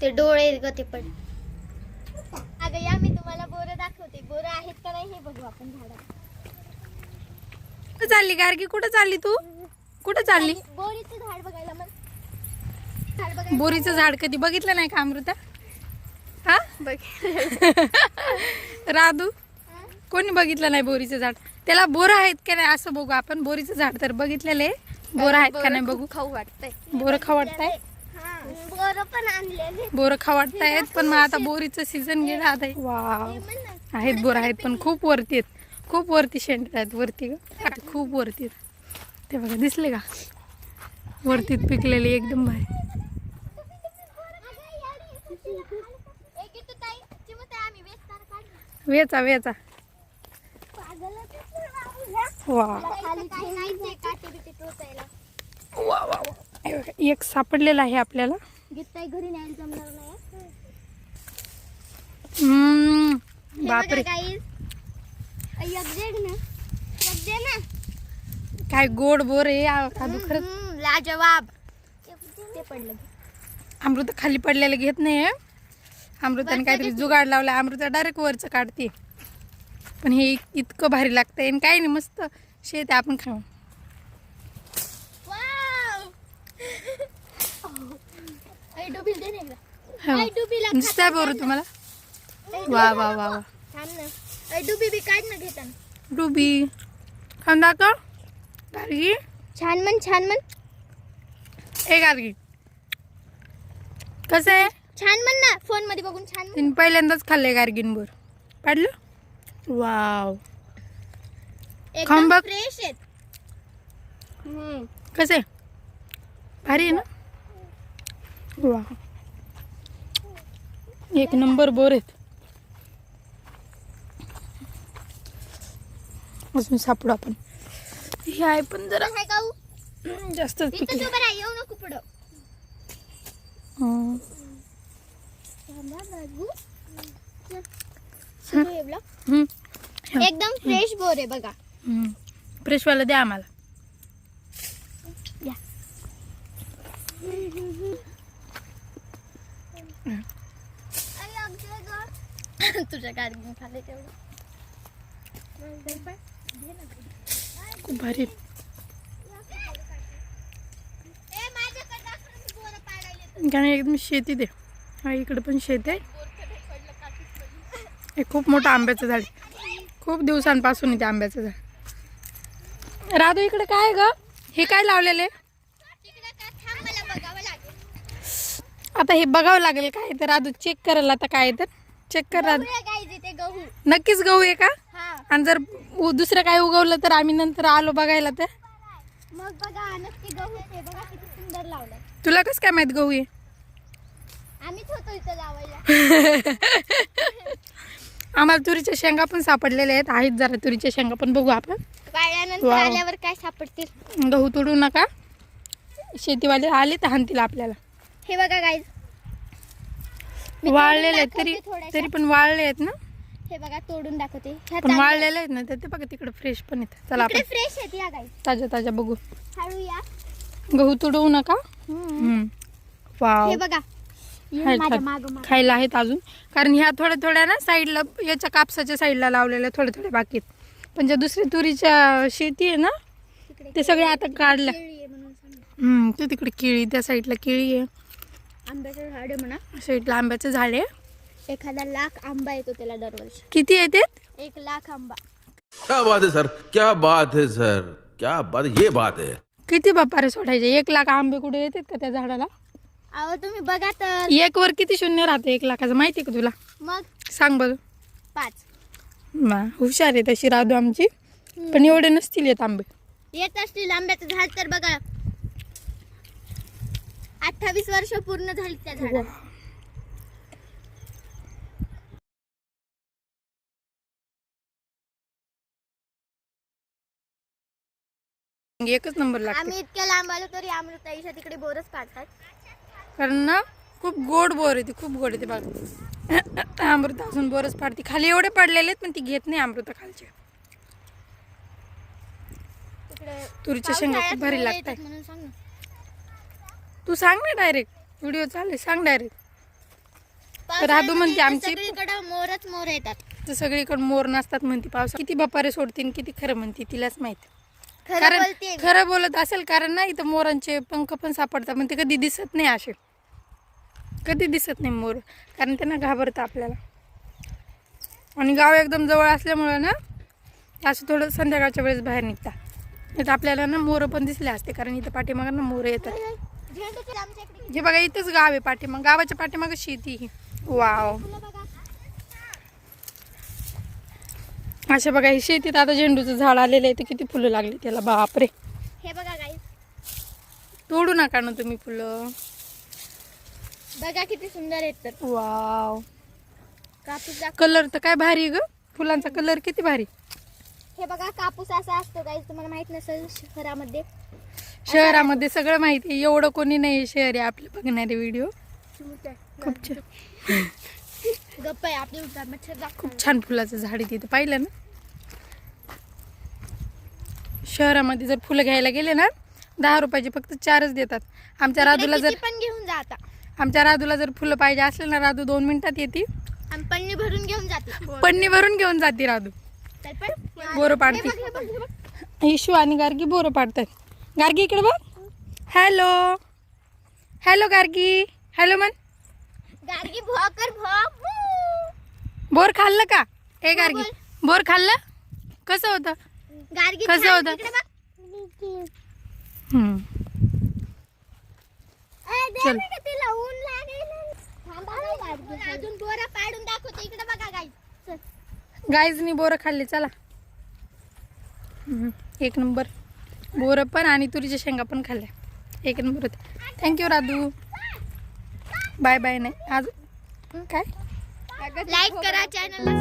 ते डोळे आहेत ग ते पण. अगं या मी तुम्हाला बोरं दाखवते. बोरं आहेत का नाही हे बघू आपण झाडात कुठं चालली गार्गी कुठं चालली तू? कुठं चालली? बोरीचं झाड बघायला मग. झाड बघायला बोरीचं झाड कधी बघितलं नाही का अमृता? हा? बघ राधू कोणी बघितलं नाही बोरीचं झाड? त्याला बोरं आहेत का नाही असं बघू आपण. बोरीचं झाड तर बघितलेलं आहे. बोरं आहेत का नाही बघू? खाऊ वाटतंय. बोरं खा वाटताय? बोरं पण आणलेले. बोरं वाटतायत पण मग आता बोरीचं सीझन गेलं आता. वाव आहेत बोरं आहेत पण खूप वरती आहेत. खूप वरती शेंड आहेत वरती खूप वरती आहेत. ते बघा दिसले का? वरतीत पिकलेले एकदम भारी. वेचा वेचा. वा वा वा वा. एक सापडलेला आहे आपल्याला. घरी जमणार बापरे. काय गोड बोर आहे खरंच लाजवाब. ते पडलं अमृता खाली पडलेलं घेत नाही अमृताने काहीतरी जुगाड लावला अमृता डायरेक्ट वरचं काढते. पण हे इत- इतकं भारी लागतंय आणि काही नाही मस्त शेत आपण खाऊ वाव आई डुबील दे ना एकदा. हो. आई डुबीला दिसतंय बरं तुम्हाला? वा वा वा वा. डुबी बी काढ ना घेताना. डुबी. खाऊन दाखव. गार्गी छान म्हण छान म्हण. ए गार्गी कसं आहे? छान म्हण ना. फोनमध्ये बघून छान तिने पहिल्यांदाच खाल्लंय गार्गिन बोर पाडलं? वाव. खांबा- फ्रेश आहेत. हम्म. कसं आहे? भारी आहे ना? वा एक नंबर बोर आहेत. अजून सापडू आपण. हे आहे पण जरा काय गाऊ जास्तच इथं पिकले तू बरं येऊ नको पुढं. हं. एकदम फ्रेश बोर आहे बघा. फ्रेशवाला द्या आम्हाला. या. तुझ्या गाडीने तेवढं खूप भारी. कारण एकदम शेती दे. हा इकडे पण शेत आहे. हे खूप मोठं आंब्याचं झाड आहे. खूप दिवसांपासून इथे आंब्याचं झाड राधू इकडे काय आहे ग? हे काय लावलेले? तिकडे काय थांब मला बघावं लागेल आता हे बघावं लागेल काय तर. राधू चेक करायला आता काय तर. चेक कर गहू नक्कीच गहू आहे का? आणि जर दुसरं काय उगवलं तर आम्ही नंतर आलो बघायला तर. मग बघा नक्की गहू आहे. बघा किती सुंदर लावलंय. तुला कसं काय माहीत गहू आहे? आम्हीच होतो इथं लावायला. आम्हाला तुरीच्या शेंगा पण सापडलेल्या आहेत. आहेत जरा तुरीच्या शेंगा पण बघू आपण. वाळल्यानंतर. आल्यावर काय सापडतील? गहू तोडू नका. शेतीवाले आले तर हाणतील आपल्याला. हे बघा गाईज वाळलेले तरी. तरी पण वाळले आहेत ना? हे बघा तोडून दाखवते. पण वाळलेले आहेत ना ते बघा तिकडे फ्रेश पण आहेत चला आपण फ्रेश आहेत या गाईज ताज्या ताज्या बघू. हळू या गहू तुडवू नका. वाव. हे बघा. खायला आहेत अजून. कारण ह्या थोड्या थोड्या ना साईडला याच्या कापसाच्या साईडला लावलेल्या थोड्या थोड्या बाकी आहेत. पण ज्या दुसऱ्या तुरीच्या शेती आहे ना ते सगळे आता काढल्या. ते तिकडे केळी त्या साईडला केळी आहे. आंब्याचं झाड आहे म्हणा साईडला आंब्याचं झाड आहे. एखादा लाख आंबा येतो त्याला दरवर्षी. किती येते एक लाख आंबा. क्या बात है सर? क्या बात है सर? क्या बात ये बात है। किती बापारे सोडायचे? एक लाख आंबे कुठे येतात का त्या झाडाला? अहो तुम्ही बघा तर. एक वर किती शून्य राहते एक लाखाचं? माहिती आहे का तुला? मग? सांग बरं. पाच. मा हुशार आहे तशी राधू आमची. पण एवढे नसतील येत आंबे. येत असतील आंब्याचं झाड तर बघा. अठ्ठावीस वर्ष पूर्ण झाली त्या झाडाला. एकच नंबर लागते. आम्ही इतक्या लांब आलो तरी अमृताईच्या तिकडे बोरच काढतात कारण ना खूप गोड बोर आहे ती खूप गोड आहे ती बघा अमृता अजून बोरच पाडते. खाली एवढे पडलेले आहेत पण ती घेत नाही अमृता खालचे. तिकडे तुरीच्या शेंगा खूप भारी लागतात. म्हणून सांग. ना तू सांग ना डायरेक्ट व्हिडिओ चालले सांग डायरेक्ट राधू म्हणते आमची- सगळीकडं मोरच मोर येतात. तर सगळीकडे मोर नसतात म्हणते पावसा किती बपारे सोडतील किती खरं म्हणते तिलाच माहीत. कारण खरं बोलत असेल कारण ना इथं मोरांचे पंख पण सापडतात पण ते कधी दिसत नाही असे. कधी दिसत नाही मोर कारण त्यांना घाबरतं आपल्याला. आणि गाव एकदम जवळ असल्यामुळं ना असं थोडं संध्याकाळच्या वेळेस बाहेर निघतात. नाही तर आपल्याला ना मोरं पण दिसले असते कारण इथं पाठीमागं ना मोरं येतात. हे बघा इथंच गाव आहे पाठीमाग. गावाच्या पाठीमागं शेती ही वाव अशा बघा ही शेतीत आता झेंडूचं झाड आलेलं आहे. तर किती फुलं लागली त्याला. बापरे. हे बघा गाई तोडू नका ना तुम्ही फुलं. बघा किती सुंदर आहेत तर. वाव कापूस कलर तर काय भारी ग. फुलांचा कलर किती भारी. हे बघा कापूस असा असतो गाई तुम्हाला माहीत नसेल शहरामध्ये. शहरामध्ये सगळं माहिती आहे. एवढं कोणी नाही शहर आहे आपले बघणारे व्हिडिओ खूप छान. गप्प आहे आपली उठा मच्छर दाखव खूप छान फुलाचं झाड तिथं. पाहिलं ना? शहरामध्ये जर फुलं घ्यायला गेले ना दहा रुपयाचे फक्त चारच देतात. आमच्या राधूला जर पण घेऊन जा आता. आमच्या राधूला जर फुलं पाहिजे असले ना राधू दोन मिनिटात येते. पन्नी भरून घेऊन जाते. पन्नी भरून घेऊन जाते राधू. बोरं पाडते. इशू आणि गार्गी बोरं पाडतात. गार्गी इकडे बघ. हॅलो. हॅलो गार्गी. हॅलो मन गाडगी भोकर भो. बोर खाल्लं का? ए गार्गी. बोर खाल्लं? कसं होतं? गाडगी कसं होतं? चल. गाडगी. अजून बोरा पाडून दाखवते. इकडे बघा गाई चल. गाईजनी बोरं खाल्ली. चला. एक नंबर. बोरं पण आणि तुरीच्या शेंगा पण खाल्ल्या. एक नंबर होते. थँक्यू राधू. बाय बाय नाही. आज काय? लाईक करा चॅनलला